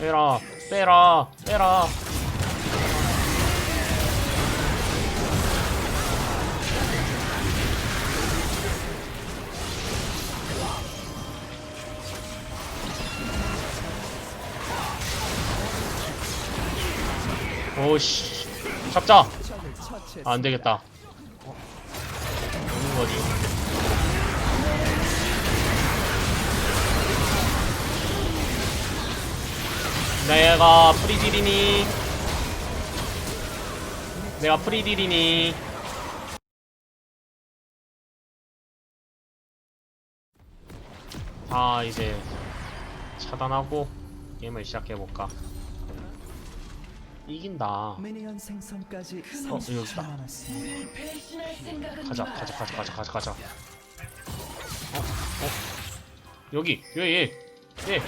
빼라 빼라 빼라. 오씨. 잡자. 아, 안 되겠다. 오는 거지 내가 프리딜이니 내가 프리딜이니 아 이제 차단하고 게임을 시작해볼까 이긴다 어, 여기 30초 있다. 남았습니다. 배신할 생각은 가자 마. 가자 가자 가자 가자 가자 어? 어? 여기 여기 얘 얘.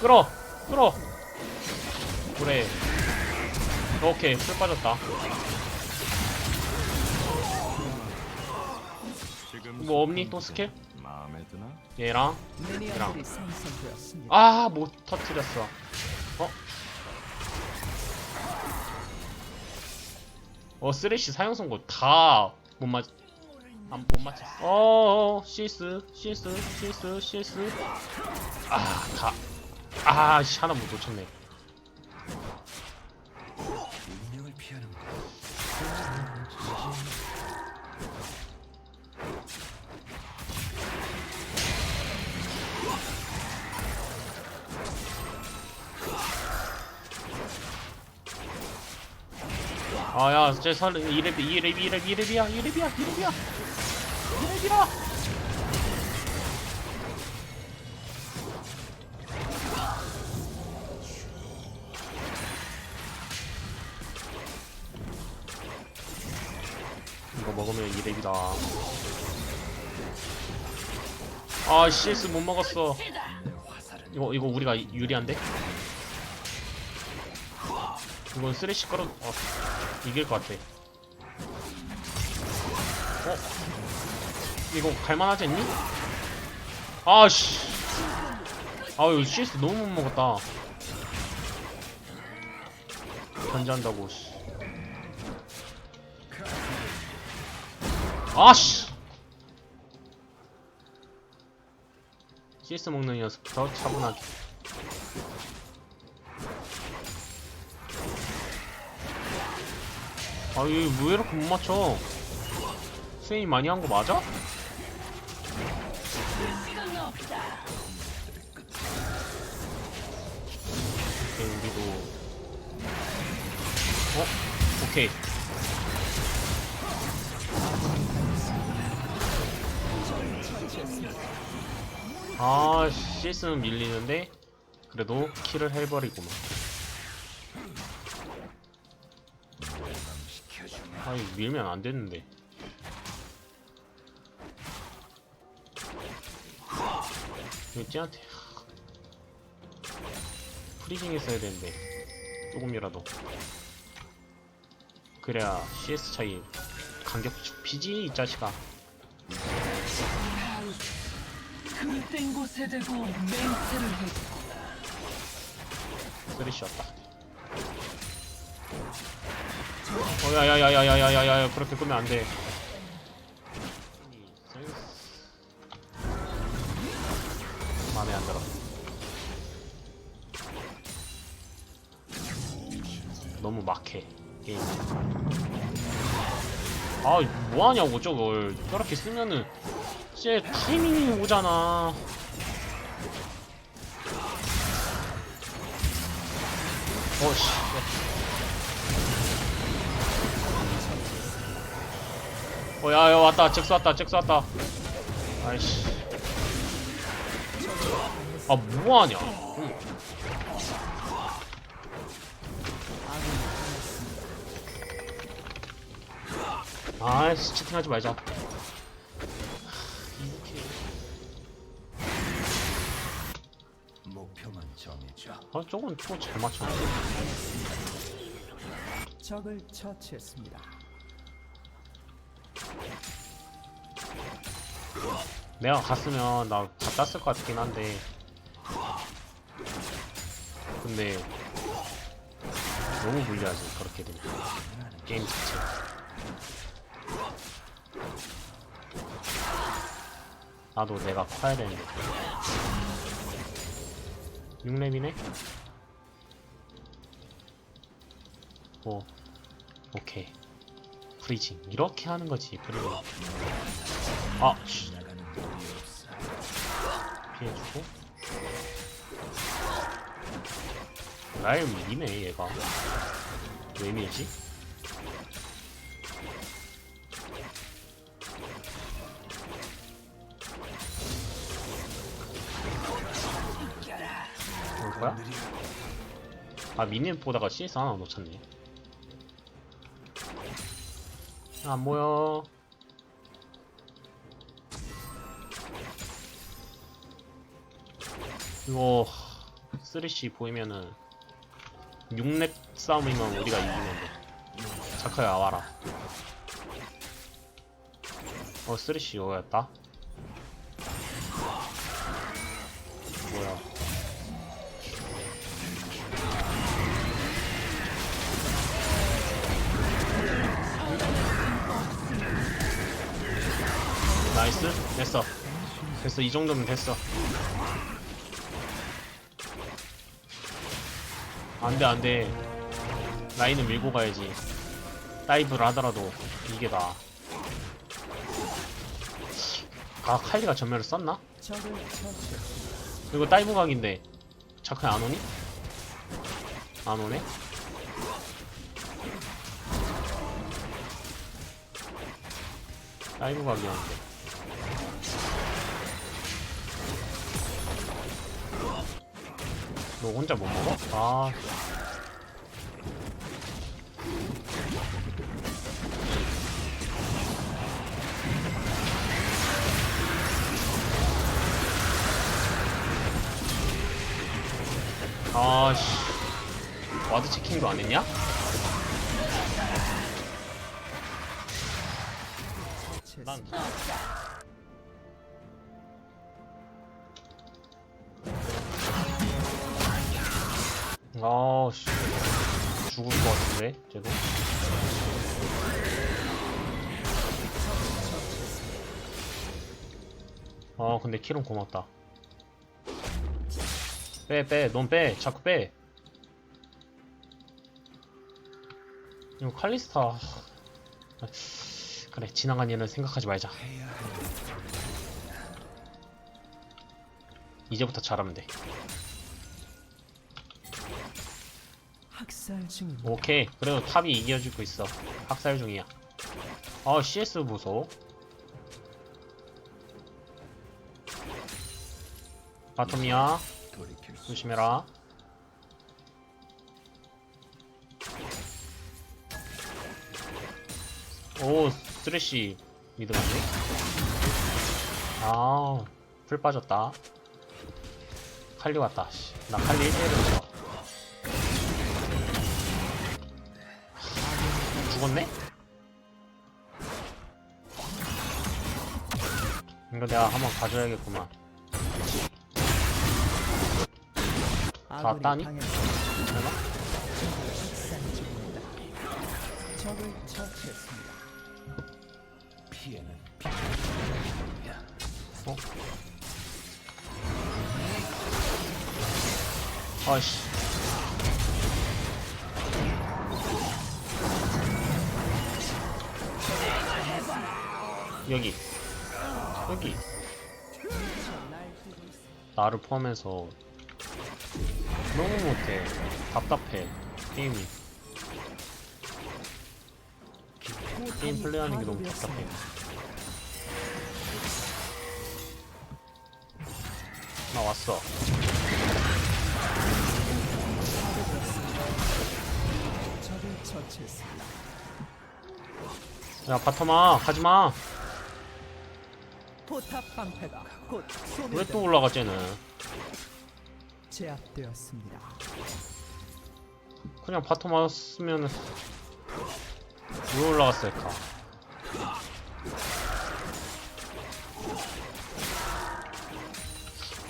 끌어 끌어. 그래. 오케이 술 빠졌다. 뭐 없니? 또 스킬? 얘랑? 얘랑. 아못 터뜨렸어. 어? 어 쓰레쉬 사용성공 다못 맞... 안, 못 맞췄어 어어 실수 실수 실수 실수. 아다. 아씨 하나 못 놓쳤네. 아야 쟤 살... 이랩 이랩 이랩 이랩이야 이랩이야 이랩이야 이랩이야 이거 먹으면 이랩이다 아 CS 못 먹었어 이거 이거 우리가 유리한데? 이건 쓰레쉬 끌어 어, 이길 것 같아. 어? 이거 갈만하지 않니? 아씨. 아유 CS 너무 못 먹었다. 견제한다고. 씨. 아씨. CS 먹는 녀석부터 차분하게. 아, 이거 왜 이렇게 못 맞춰? 스웨이 많이 한 거 맞아? 오케이, 우리도. 어? 오케이. 아, CS는 밀리는데, 그래도 킬을 해버리구만. 아이, 밀면 안 됐는데. 이거 쟤한테. 프리징 했어야 되는데. 조금이라도. 그래야 CS 차이 간격 좁히지, 이 자식아. 그땐 곳에 대고 맹세를 해. 쓰리쉬 왔다. 어, 야야야야야야야야, 그렇게 끄면 안 돼. 마음에 안 들어. 너무 막해 게임. 아, 뭐하냐고 저걸 저렇게 쓰면은 쟤 타이밍이 오잖아. 어씨. 어, 야, 야, 왔다. 잭스 왔다. 잭스 왔다. 아이씨. 아, 뭐하냐. 응. 아이씨, 채팅하지 말자. 아, 저건 또잘 맞췄네. 적을 처치했습니다. 내가 갔으면 나 다 땄을 것 같긴 한데. 근데 너무 불리하지 그렇게 되면. 게임 자체. 나도 내가 커야 되는데 6렙이네? 오 오케이 프리징 이렇게 하는 거지 프리징 아 씨. 피해주고 날 미네 얘가 왜 밀지? 거야? 아 미니 보다가 CS 하나 놓쳤네. 안 보여. 이거 3C 보이면은 6렙 싸움이면 우리가 이기면 돼. 자카야 와라. 어 3C 이거였다 나이스. 됐어. 됐어. 이 정도면 됐어. 안돼 안돼. 라인을 밀고 가야지. 다이브를 하더라도 이게 나아 아 카이리가 전멸을 썼나? 이거 다이브 각인데. 자크 안 오니? 안 오네? 다이브 각이었는데 너 혼자 못 먹어? 아 아씨 와드 체킹도 안 했냐? 난 아 씨. 죽을 것 같은데 쟤도? 아 근데 킬은 고맙다. 빼 빼 넌 빼. 자꾸 빼. 이거 칼리스타. 아, 그래 지나간 일은 생각하지 말자. 이제부터 잘하면 돼 학살 중입니다. 오케이. 그래도 탑이 이겨주고 있어. 학살 중이야. 아 CS 보소. 바텀이야. 조심해라. 오 쓰레쉬 미드 맞네 아풀 빠졌다. 칼리 왔다. 씨. 나 칼리 1대1 이거 내가 한번 가져야겠구만 아군이 따니? 설마? 학살 중입니다. 적을 처치했습니다. 피해는 어? 아이씨 여기 여기. 나를 포함해서 너무 못해. 답답해. 게임이. 게임 플레이하는 게 너무 답답해. 나 왔어. 야 바텀아 가지마 포탑 방패가 곧 왜 또. 올라가 쟤는 제압되었습니다. 그냥 바텀 왔으면 왜 올라갔을까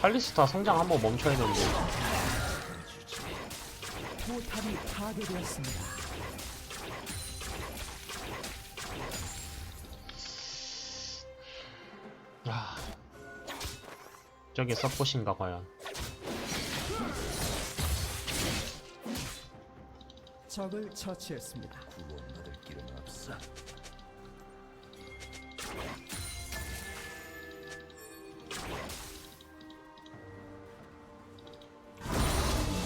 칼리스타 성장 한번 멈춰야 되는데 포탑이 파괴되었습니다. 저게 서폿인가 과연 적을 처치했습니다. 구원받을 길은 없어.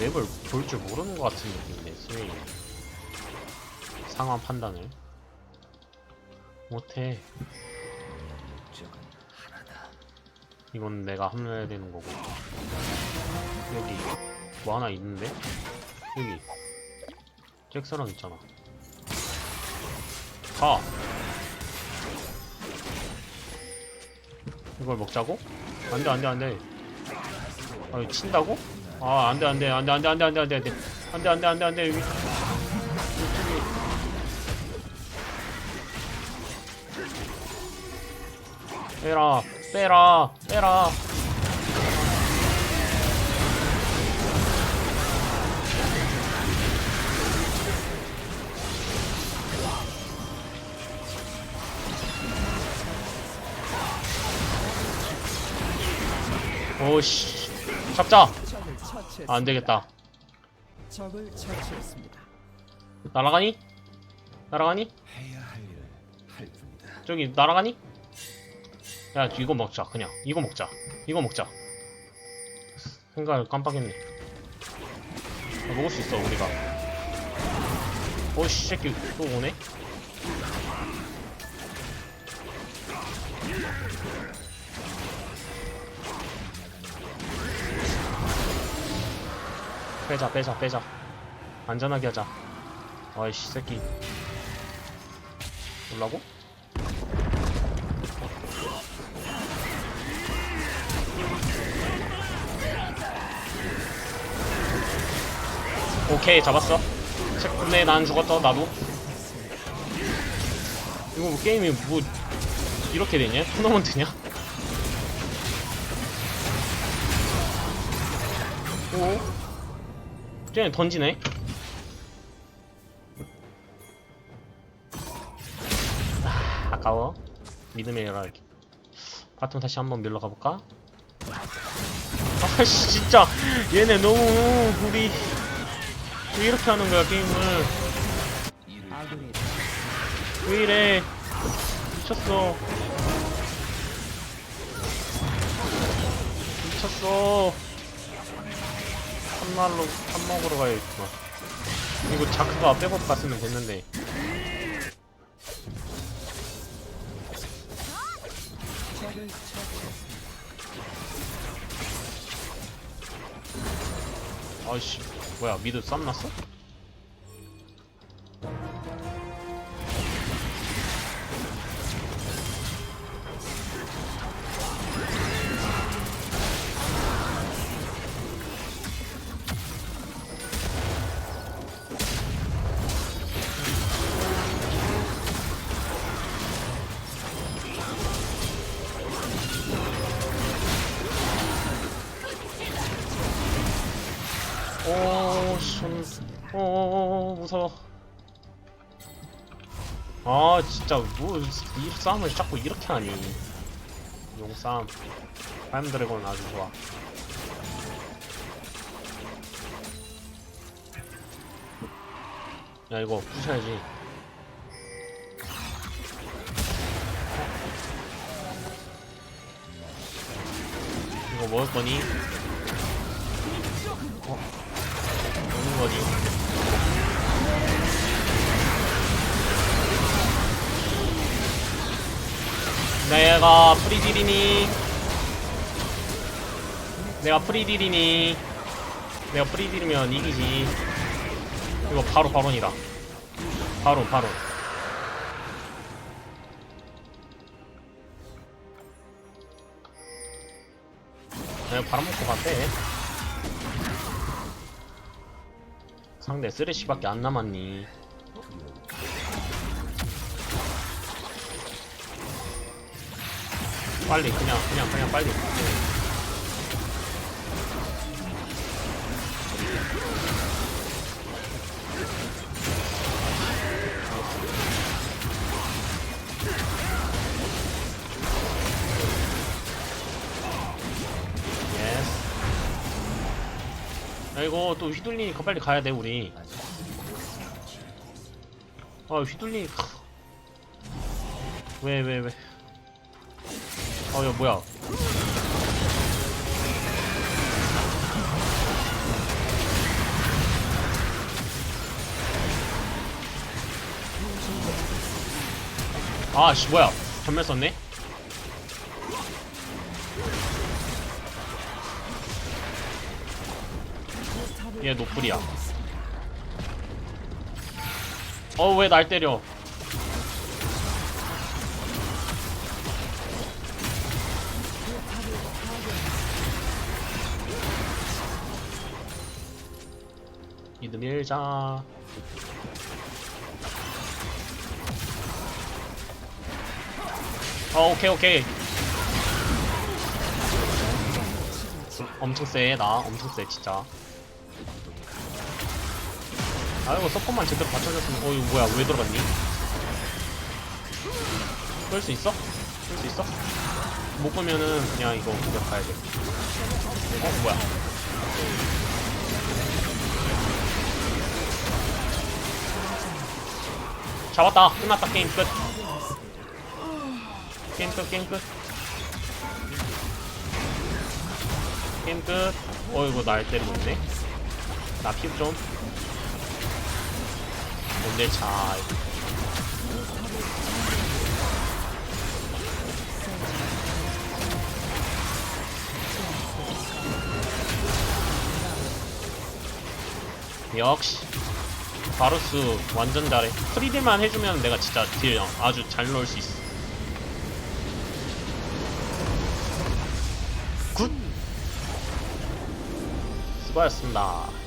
맵을 볼 줄 모르는 것 같은 느낌인데 스웨이 상황 판단을 못해. 이건 내가 합류해야 되는 거고 여기 뭐 하나 있는데 여기 잭스랑 있잖아 가 이걸 먹자고? 안돼 안돼 안돼 아 친다고? 아 안돼 안돼 안돼 안돼 안돼 안돼 안돼 안돼 안돼 안돼 안돼 안돼 여기 빼라 빼라 빼라 오씨 잡자. 아, 안 되겠다 적을 처치했습니다. 날아가니 날아가니 해야 할 일을 할 뿐이다. 저기 날아가니 야 이거 먹자 그냥. 이거 먹자. 이거 먹자. 생각을 깜빡했네. 아, 먹을 수 있어 우리가. 오씨 새끼 또 오네? 빼자 빼자 빼자. 안전하게 하자. 아이씨 새끼. 올라고? 오케이 잡았어. 근데 난 죽었어 나도. 이거 뭐 게임이 뭐 이렇게 되냐? 토너먼트냐? 오. 쟤네 던지네. 아, 아까워. 믿음의 열알기 바텀 다시 한번 밀러 가볼까? 아씨 진짜. 얘네 너무 우리 왜 이렇게 하는 거야 게임을? 왜 이래? 미쳤어. 미쳤어. 한날로 밥 먹으러 가야겠구만 이거 자크가 백업 갔으면 됐는데. 아이씨 뭐야 미드 쌈 났어? 무서워. 아, 진짜, 뭐, 이 싸움을 자꾸 이렇게 하니. 용싸움. 파임 드래곤 아주 좋아. 야, 이거 부셔야지. 이거 먹을 거니? 먹는 거니? 내가 프리딜이니? 내가 프리딜이니? 내가 프리딜이면 이기지. 이거 바로 바론이다. 바론, 바론. 내가 바람먹고 갔대. 상대 쓰레쉬밖에 안 남았니? 빨리 그냥 그냥 그냥 빨리. 야, 이거 또 휘둘리니까 빨리 가야 돼, 우리. 아, 휘둘리니까. 왜, 왜, 왜. 어, 야, 뭐야. 아, 씨, 뭐야. 전멸 썼네? 얘 노플이야. 어, 왜 날 때려? 미드 밀자. 어, 오케이, 오케이. 엄청 세, 나. 엄청 세, 진짜. 아, 이거 서포만 제대로 받쳐줬으면, 어, 이거 뭐야, 왜 들어갔니? 끌 수 있어? 끌 수 있어? 못 끄면은 그냥 이거 그냥 가야 돼. 어, 뭐야. 잡았다. 끝났다. 게임 끝. 게임 끝, 게임 끝. 게임 끝. 어, 이거 날 때리고 있네. 나 피흡 좀. 뭔데, 차. 역시. 바루스 완전 잘해. 프리딜만 해주면 내가 진짜 딜 아주 잘 넣을 수 있어. 굿! 수고하셨습니다.